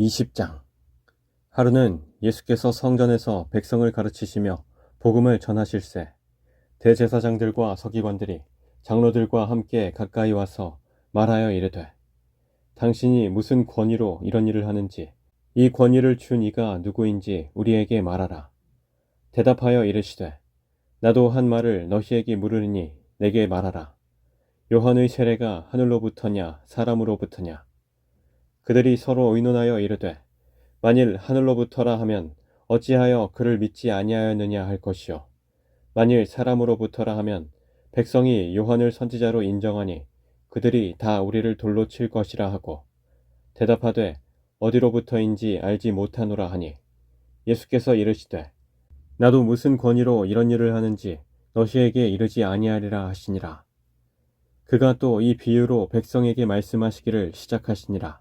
20장. 하루는 예수께서 성전에서 백성을 가르치시며 복음을 전하실세. 대제사장들과 서기관들이 장로들과 함께 가까이 와서 말하여 이르되 당신이 무슨 권위로 이런 일을 하는지 이 권위를 준 이가 누구인지 우리에게 말하라. 대답하여 이르시되 나도 한 말을 너희에게 물으리니 내게 말하라. 요한의 세례가 하늘로부터냐 사람으로부터냐 그들이 서로 의논하여 이르되 만일 하늘로부터라 하면 어찌하여 그를 믿지 아니하였느냐 할 것이요. 만일 사람으로부터라 하면 백성이 요한을 선지자로 인정하니 그들이 다 우리를 돌로 칠 것이라 하고 대답하되 어디로부터인지 알지 못하노라 하니 예수께서 이르시되 나도 무슨 권위로 이런 일을 하는지 너희에게 이르지 아니하리라 하시니라. 그가 또 이 비유로 백성에게 말씀하시기를 시작하시니라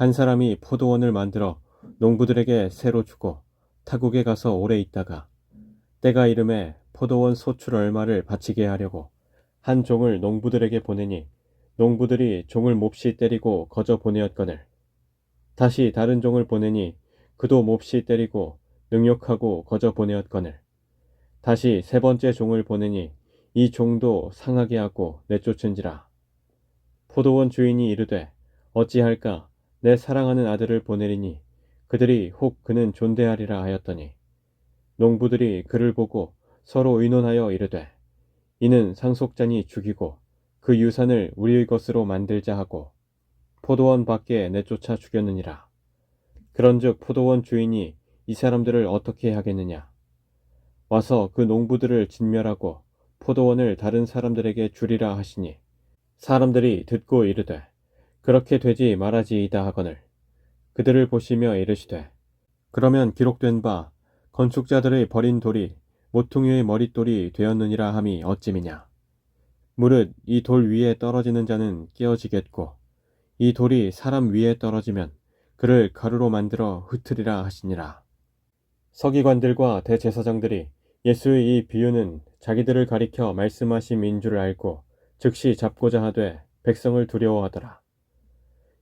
한 사람이 포도원을 만들어 농부들에게 새로 주고 타국에 가서 오래 있다가 때가 이름에 포도원 소출 얼마를 바치게 하려고 한 종을 농부들에게 보내니 농부들이 종을 몹시 때리고 거저 보내었거늘. 다시 다른 종을 보내니 그도 몹시 때리고 능욕하고 거저 보내었거늘. 다시 세 번째 종을 보내니 이 종도 상하게 하고 내쫓은지라. 포도원 주인이 이르되 어찌할까 내 사랑하는 아들을 보내리니 그들이 혹 그는 존대하리라 하였더니 농부들이 그를 보고 서로 의논하여 이르되 이는 상속자니 죽이고 그 유산을 우리의 것으로 만들자 하고 포도원 밖에 내쫓아 죽였느니라. 그런즉 포도원 주인이 이 사람들을 어떻게 하겠느냐? 와서 그 농부들을 진멸하고 포도원을 다른 사람들에게 주리라 하시니 사람들이 듣고 이르되 그렇게 되지 말아지이다 하거늘. 그들을 보시며 이르시되 그러면 기록된 바 건축자들의 버린 돌이 모퉁이의 머릿돌이 되었느니라 함이 어찌미냐? 무릇 이 돌 위에 떨어지는 자는 깨어지겠고 이 돌이 사람 위에 떨어지면 그를 가루로 만들어 흩으리라 하시니라. 서기관들과 대제사장들이 예수의 이 비유는 자기들을 가리켜 말씀하심인 줄 알고 즉시 잡고자 하되 백성을 두려워하더라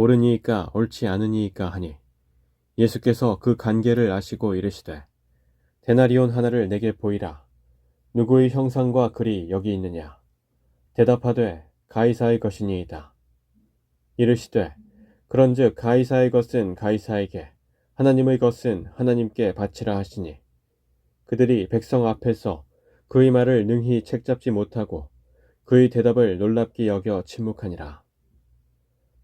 옳으니이까 옳지 않으니이까 하니 예수께서 그 관계를 아시고 이르시되 데나리온 하나를 내게 보이라. 누구의 형상과 글이 여기 있느냐? 대답하되 가이사의 것이니이다. 이르시되 그런즉 가이사의 것은 가이사에게 하나님의 것은 하나님께 바치라 하시니 그들이 백성 앞에서 그의 말을 능히 책잡지 못하고 그의 대답을 놀랍게 여겨 침묵하니라.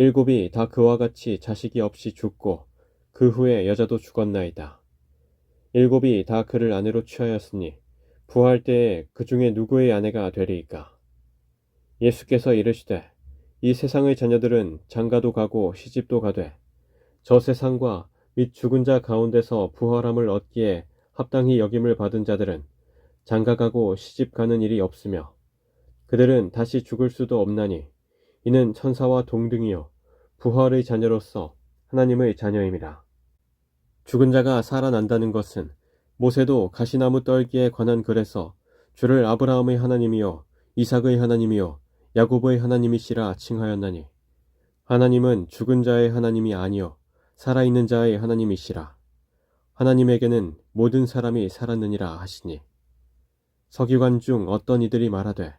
일곱이 다 그와 같이 자식이 없이 죽고 그 후에 여자도 죽었나이다. 일곱이 다 그를 아내로 취하였으니 부활 때에 그 중에 누구의 아내가 되리이까? 예수께서 이르시되 이 세상의 자녀들은 장가도 가고 시집도 가되 저 세상과 및 죽은 자 가운데서 부활함을 얻기에 합당히 여김을 받은 자들은 장가가고 시집 가는 일이 없으며 그들은 다시 죽을 수도 없나니 이는 천사와 동등이요 부활의 자녀로서 하나님의 자녀임이라. 죽은 자가 살아난다는 것은 모세도 가시나무 떨기에 관한 글에서 주를 아브라함의 하나님이요 이삭의 하나님이요 야곱의 하나님이시라 칭하였나니 하나님은 죽은 자의 하나님이 아니요 살아있는 자의 하나님이시라. 하나님에게는 모든 사람이 살았느니라 하시니 서기관 중 어떤 이들이 말하되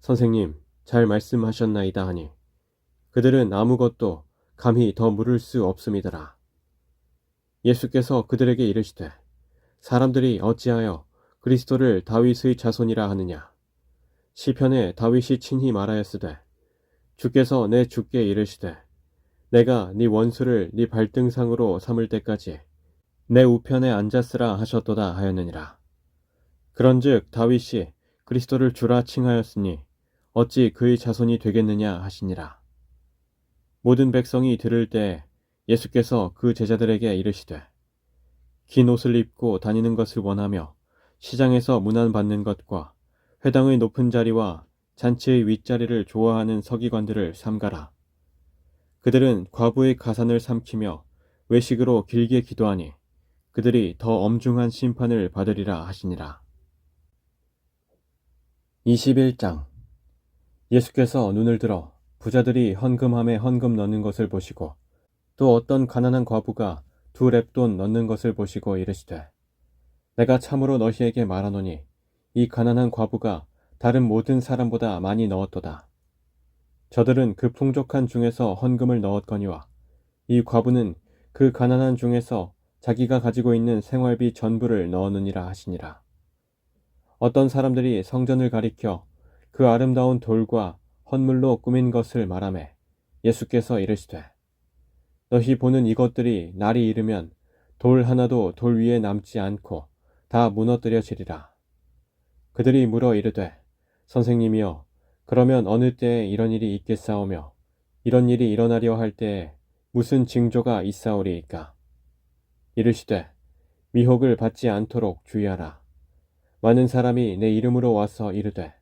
선생님 잘 말씀하셨나이다 하니 그들은 아무것도 감히 더 물을 수 없음이더라. 예수께서 그들에게 이르시되 사람들이 어찌하여 그리스도를 다윗의 자손이라 하느냐? 시편에 다윗이 친히 말하였으되 주께서 내 주께 이르시되 내가 네 원수를 네 발등상으로 삼을 때까지 내 우편에 앉았으라 하셨도다 하였느니라. 그런즉 다윗이 그리스도를 주라 칭하였으니 어찌 그의 자손이 되겠느냐 하시니라 모든 백성이 들을 때 예수께서 그 제자들에게 이르시되 긴 옷을 입고 다니는 것을 원하며 시장에서 문안 받는 것과 회당의 높은 자리와 잔치의 윗자리를 좋아하는 서기관들을 삼가라. 그들은 과부의 가산을 삼키며 외식으로 길게 기도하니 그들이 더 엄중한 심판을 받으리라 하시니라. 21장 예수께서 눈을 들어 부자들이 헌금함에 헌금 넣는 것을 보시고 또 어떤 가난한 과부가 두 랩돈 넣는 것을 보시고 이르시되 내가 참으로 너희에게 말하노니 이 가난한 과부가 다른 모든 사람보다 많이 넣었도다. 저들은 그 풍족한 중에서 헌금을 넣었거니와 이 과부는 그 가난한 중에서 자기가 가지고 있는 생활비 전부를 넣었느니라 하시니라. 어떤 사람들이 성전을 가리켜 그 아름다운 돌과 헌물로 꾸민 것을 말하매 예수께서 이르시되 너희 보는 이것들이 날이 이르면 돌 하나도 돌 위에 남지 않고 다 무너뜨려지리라. 그들이 물어 이르되 선생님이여 그러면 어느 때에 이런 일이 있겠사오며 이런 일이 일어나려 할 때에 무슨 징조가 있사오리이까 이르시되 미혹을 받지 않도록 주의하라. 많은 사람이 내 이름으로 와서 이르되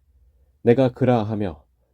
내가 그라 하며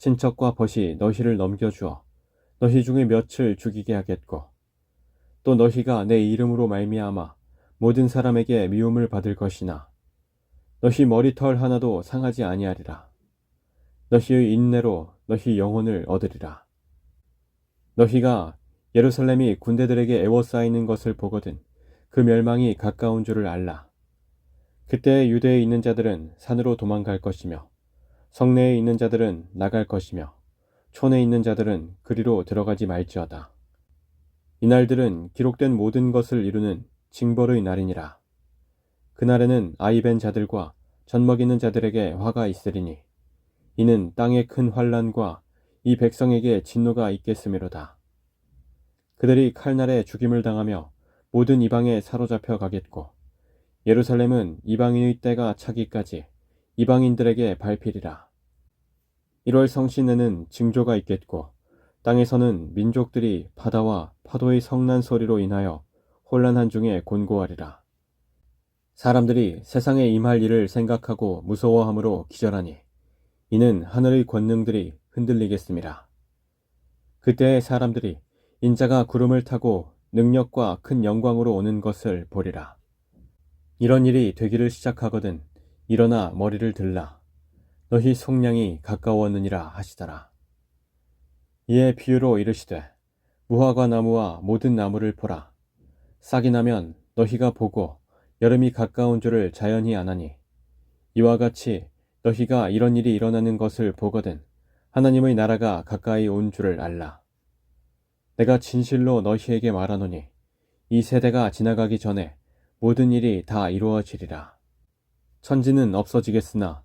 친척과 벗이 너희를 넘겨주어 너희 중에 몇을 죽이게 하겠고 또 너희가 내 이름으로 말미암아 모든 사람에게 미움을 받을 것이나 너희 머리털 하나도 상하지 아니하리라. 너희의 인내로 너희 영혼을 얻으리라. 너희가 예루살렘이 군대들에게 애워싸이는 것을 보거든 그 멸망이 가까운 줄을 알라. 그때 유대에 있는 자들은 산으로 도망갈 것이며 성내에 있는 자들은 나갈 것이며 촌에 있는 자들은 그리로 들어가지 말지어다. 이날들은 기록된 모든 것을 이루는 징벌의 날이니라. 그날에는 아이벤 자들과 젖먹이는 자들에게 화가 있으리니 이는 땅의 큰 환란과 이 백성에게 진노가 있겠음이로다. 그들이 칼날에 죽임을 당하며 모든 이방에 사로잡혀 가겠고 예루살렘은 이방인의 때가 차기까지 이방인들에게 밟히리라. 1월 성신에는 징조가 있겠고 땅에서는 민족들이 바다와 파도의 성난 소리로 인하여 혼란한 중에 곤고하리라. 사람들이 세상에 임할 일을 생각하고 무서워함으로 기절하니 이는 하늘의 권능들이 흔들리겠습니다. 그때의 사람들이 인자가 구름을 타고 능력과 큰 영광으로 오는 것을 보리라. 이런 일이 되기를 시작하거든 일어나 머리를 들라. 너희 속량이 가까웠느니라 하시더라. 이에 비유로 이르시되 무화과 나무와 모든 나무를 보라. 싹이 나면 너희가 보고 여름이 가까운 줄을 자연히 아나니 이와 같이 너희가 이런 일이 일어나는 것을 보거든 하나님의 나라가 가까이 온 줄을 알라. 내가 진실로 너희에게 말하노니 이 세대가 지나가기 전에 모든 일이 다 이루어지리라. 천지는 없어지겠으나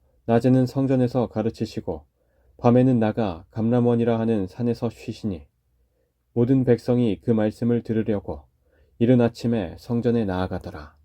낮에는 성전에서 가르치시고 밤에는 나가 감람원이라 하는 산에서 쉬시니 모든 백성이 그 말씀을 들으려고 이른 아침에 성전에 나아가더라.